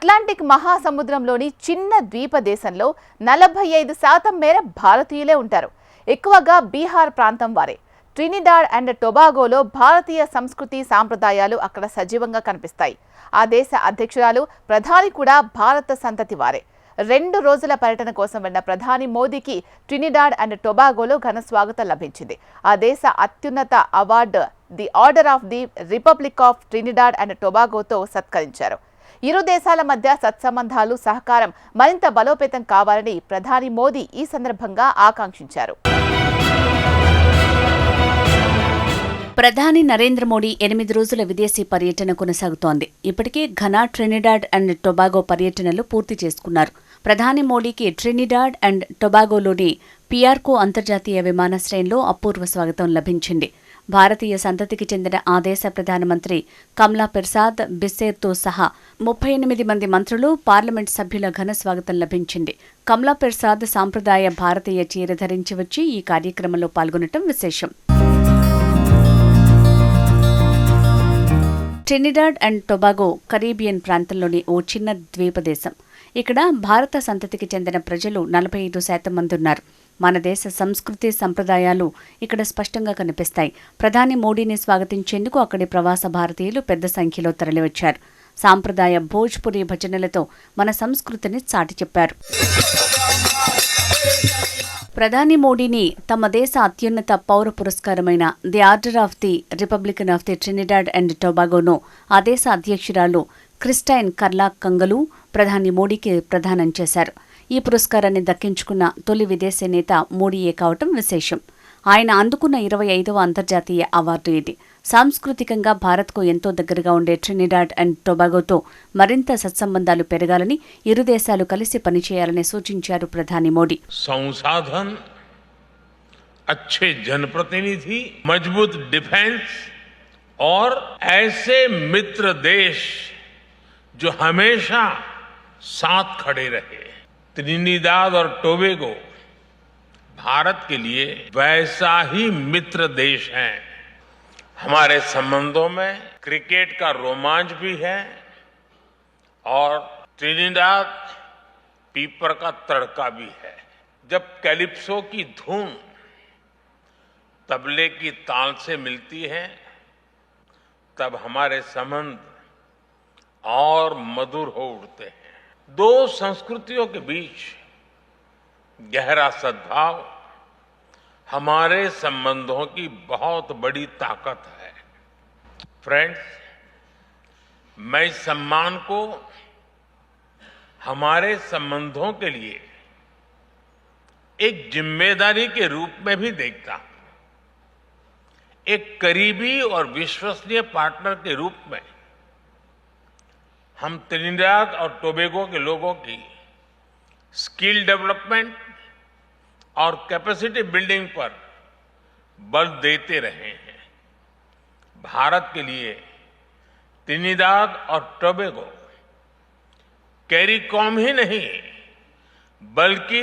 Atlantic మహాసముద్రంలోని చిన్న ద్వీప దేశంలో నలభై ఐదు శాతం మేర భారతీయులే ఉంటారు. ఎక్కువగా బీహార్ ప్రాంతం వారే. ట్రినిడాడ్ అండ్ టొబాగోలో భారతీయ సంస్కృతి సాంప్రదాయాలు అక్కడ సజీవంగా కనిపిస్తాయి. ఆ దేశ అధ్యక్షురాలు ప్రధాని కూడా భారత సంతతి వారే. రెండు రోజుల పర్యటన కోసం వెళ్ళిన ప్రధాని మోదీకి ట్రినిడాడ్ అండ్ టొబాగోలో ఘన స్వాగతం లభించింది. ఆ దేశ అత్యున్నత award the Order of the Republic of Trinidad and టొబాగోతో సత్కరించారు. ఇరు దేశాల మధ్య సత్సంబంధాలు సహకారం మరింత బలోపేతం కావాలని ప్రధాని మోదీ ఈ సందర్భంగా ఆకాంక్షించారు. ప్రధాని నరేంద్ర మోడీ ఎనిమిది రోజుల విదేశీ పర్యటన కొనసాగుతోంది. ఇప్పటికే ఘనా ట్రినిడాడ్ అండ్ టొబాగో పర్యటనలు పూర్తి చేసుకున్నారు. ప్రధాని మోడీకి ట్రినిడాడ్ అండ్ టొబాగోలోని పిఆర్కో అంతర్జాతీయ విమానాశ్రయంలో అపూర్వ స్వాగతం లభించింది. భారతీయ సంతతికి చెందిన ఆ దేశ ప్రధానమంత్రి కమలా ప్రసాద్ బిస్సేర్తో సహా ముప్పై ఎనిమిది మంది మంత్రులు పార్లమెంట్ సభ్యుల ఘన స్వాగతం లభించింది. కమలా ప్రసాద్ సాంప్రదాయ భారతీయ చీర ధరించి వచ్చి ఈ కార్యక్రమంలో పాల్గొనటం విశేషం. ట్రినిడాడ్ అండ్ టొబాగో కరీబియన్ ప్రాంతంలోని ఓ చిన్న ద్వీపదేశం. ఇక్కడ భారత సంతతికి చెందిన ప్రజలు నలభై ఐదు శాతం మంది ఉన్నారు. మన దేశ సంస్కృతి సంప్రదాయాలు ఇక్కడ స్పష్టంగా కనిపిస్తాయి. ప్రధాని మోడీని స్వాగతించేందుకు అక్కడి ప్రవాస భారతీయులు పెద్ద సంఖ్యలో తరలివచ్చారు. సాంప్రదాయ భోజ్పురి భజనలతో మన సంస్కృతిని చాటి చెప్పారు. ప్రధాని మోడీని తమ దేశ అత్యున్నత పౌర పురస్కారమైన the Order of the Republican of the Trinidad and టొబాగోను ఆ దేశ అధ్యక్షురాలు క్రిస్టైన్ కర్లా కంగలు ప్రధాని మోడీకి ప్రదానం చేశారు. ఈ పురస్కారాన్ని దక్కించుకున్న తొలి విదేశీ నేత మోడీయే కావటం విశేషం ఆయన అందుకున్న ఇరవై ఐదవ అంతర్జాతీయ అవార్డు ఇది సాంస్కృతికంగా భారత్కు ఎంతో దగ్గరగా ఉండే ట్రినిడాడ్ అండ్ టొబాగోతో మరింత సత్సంబంధాలు పెరగాలని ఇరు దేశాలు కలిసి పనిచేయాలని సూచించారు ప్రధాని మోడీ संसाधन अच्छे जनप्रतिनिधि मजबूत डिफेंस और ऐसे मित्र देश जो हमेशा साथ खड़े रहे त्रिनिदाद और टोबेगो भारत के लिए वैसा ही मित्र देश है। हमारे संबंधों में क्रिकेट का रोमांच भी है और त्रिनिदाद पीपर का तड़का भी है। जब कैलिप्सो की धुन तबले की ताल से मिलती है, तब हमारे संबंध और मधुर हो उठते हैं। दो संस्कृतियों के बीच गहरा सद्भाव हमारे संबंधों की बहुत बड़ी ताकत है। फ्रेंड्स मैं इस सम्मान को हमारे संबंधों के लिए एक ज़िम्मेदारी के रूप में भी देखता हूँ। एक करीबी और विश्वसनीय पार्टनर के रूप में हम त्रिनिदाद और टोबेगो के लोगों की स्किल डेवलपमेंट और कैपेसिटी बिल्डिंग पर बल देते रहे हैं। भारत के लिए त्रिनिदाद और टोबेगो कैरिकॉम ही नहीं, बल्कि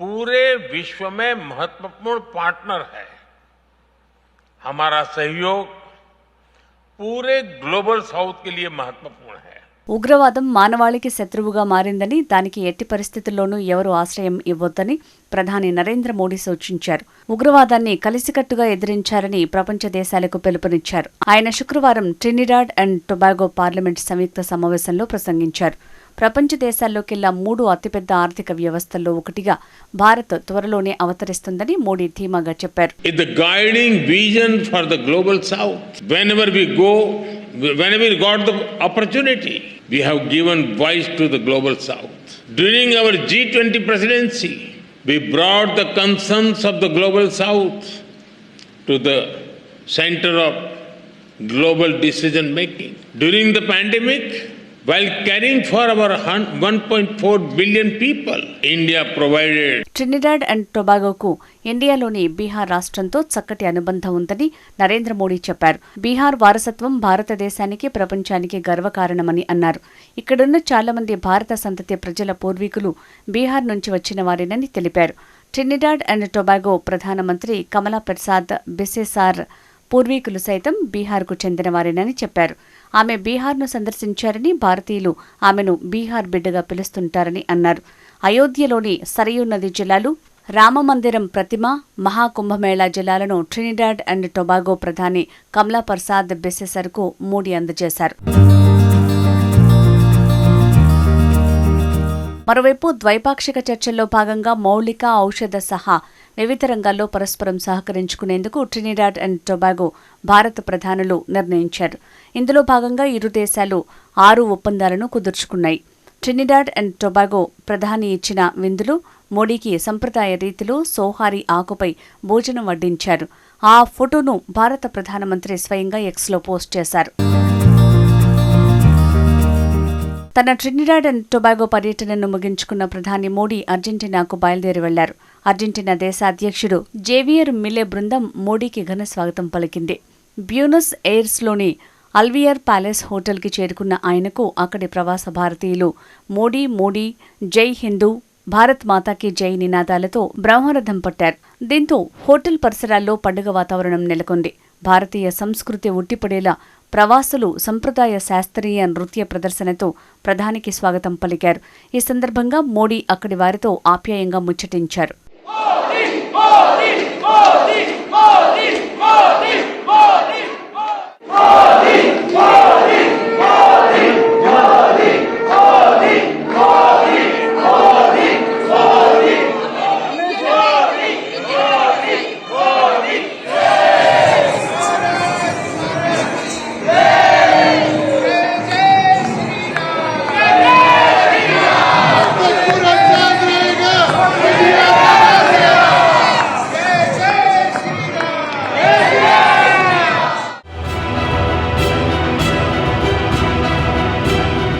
पूरे विश्व में महत्वपूर्ण पार्टनर है। हमारा सहयोग పూరే గ్లోబల్ సౌత్ మహత్వపూర్ణ ఉగ్రవాదం మానవాళికి శత్రువుగా మారిందని దానికి ఎట్టి పరిస్థితుల్లోనూ ఎవరు ఆశ్రయం ఇవ్వొద్దని ప్రధాని నరేంద్ర మోడీ సూచించారు. ఉగ్రవాదాన్ని కలిసికట్టుగా ఎదిరించారని ప్రపంచ దేశాలకు పిలుపునిచ్చారు. ఆయన శుక్రవారం ట్రినిడాడ్ అండ్ టొబాగో పార్లమెంట్ సంయుక్త సమావేశంలో ప్రసంగించారు. ప్రపంచ దేశాల్లోకెల్లా మూడు అతిపెద్ద ఆర్థిక వ్యవస్థల్లో ఒకటిగా భారత్ త్వరలోనే అవతరిస్తుందని మోడీ ధీమాగా చెప్పారు is the guiding vision for the global south. Whenever we go, whenever we got the opportunity, we have given voice to the global south. During our G20 presidency, we brought the concerns of the global south to the center of global decision making. During the pandemic, while caring for our 1.4 billion people, India provided. Trinidad and టొబాగోకు ఇండియాలోని బీహార్ రాష్ట్రంతో చక్కటి అనుబంధం ఉందని నరేంద్ర మోడీ చెప్పారు. బీహార్ వారసత్వం భారతదేశానికి ప్రపంచానికి గర్వకారణమని అన్నారు. ఇక్కడున్న చాలా మంది భారత సంతతి ప్రజల పూర్వీకులు బీహార్ నుంచి వచ్చిన వారేనని తెలిపారు. ట్రినిడాడ్ అండ్ టొబాగో ప్రధానమంత్రి కమలా ప్రసాద్ బిసెసార్ పూర్వీకులు సైతం బీహార్కు చెందిన వారేనని చెప్పారు. ఆమె బీహార్ను సందర్శించారని భారతీయులు ఆమెను బీహార్ బిడ్డగా పిలుస్తుంటారని అన్నారు. అయోధ్యలోని సరయూ నది జిల్లాలు రామమందిరం ప్రతిమ మహాకుంభమేళా జిల్లాలను ట్రినిడాడ్ అండ్ టొబాగో ప్రధాని కమలా ప్రసాద్ బెసెసర్కు మోడీ అందజేశారు. మరోవైపు ద్వైపాక్షిక చర్చల్లో భాగంగా మౌలిక ఔషధ సహా వివిధ రంగాల్లో పరస్పరం సహకరించుకునేందుకు ట్రినిడాడ్ అండ్ టొబాగో భారత ప్రధానులు నిర్ణయించారు. ఇందులో భాగంగా ఇరు దేశాలు ఆరు ఒప్పందాలను కుదుర్చుకున్నాయి. ట్రినిడాడ్ అండ్ టొబాగో ప్రధాని ఇచ్చిన విందులు మోడీకి సంప్రదాయ రీతిలో సోహారి ఆకుపై భోజనం వడ్డించారు. ఆ ఫోటోను భారత ప్రధానమంత్రి స్వయంగా ఎక్స్లో పోస్ట్ చేశారు. తన ట్రినిడాడ్ అండ్ టొబాగో పర్యటనను ముగించుకున్న ప్రధాని మోడీ అర్జెంటీనాకు బయలుదేరి వెళ్ళారు. అర్జెంటీనా దేశ అధ్యక్షుడు జేవియర్ మిలే బృందం మోడీకి ఘన స్వాగతం పలికింది. బ్యూనస్ ఎయిర్స్లోని అల్వియర్ ప్యాలెస్ హోటల్కి చేరుకున్న ఆయనకు అక్కడి ప్రవాస భారతీయులు మోడీ మోడీ జై హిందూ భారత్ మాతాకి జై నినాదాలతో బ్రహ్మరథం పట్టారు. దీంతో హోటల్ పరిసరాల్లో పండుగ వాతావరణం నెలకొంది. భారతీయ సంస్కృతి ఉట్టిపడేలా ప్రవాసులు సంప్రదాయ శాస్త్రీయ నృత్య ప్రదర్శనతో ప్రధానికి స్వాగతం పలికారు. ఈ సందర్భంగా మోడీ అక్కడి వారితో ఆప్యాయంగా ముచ్చటించారు. Modi! Modi! Modi! Modi! Modi! Modi!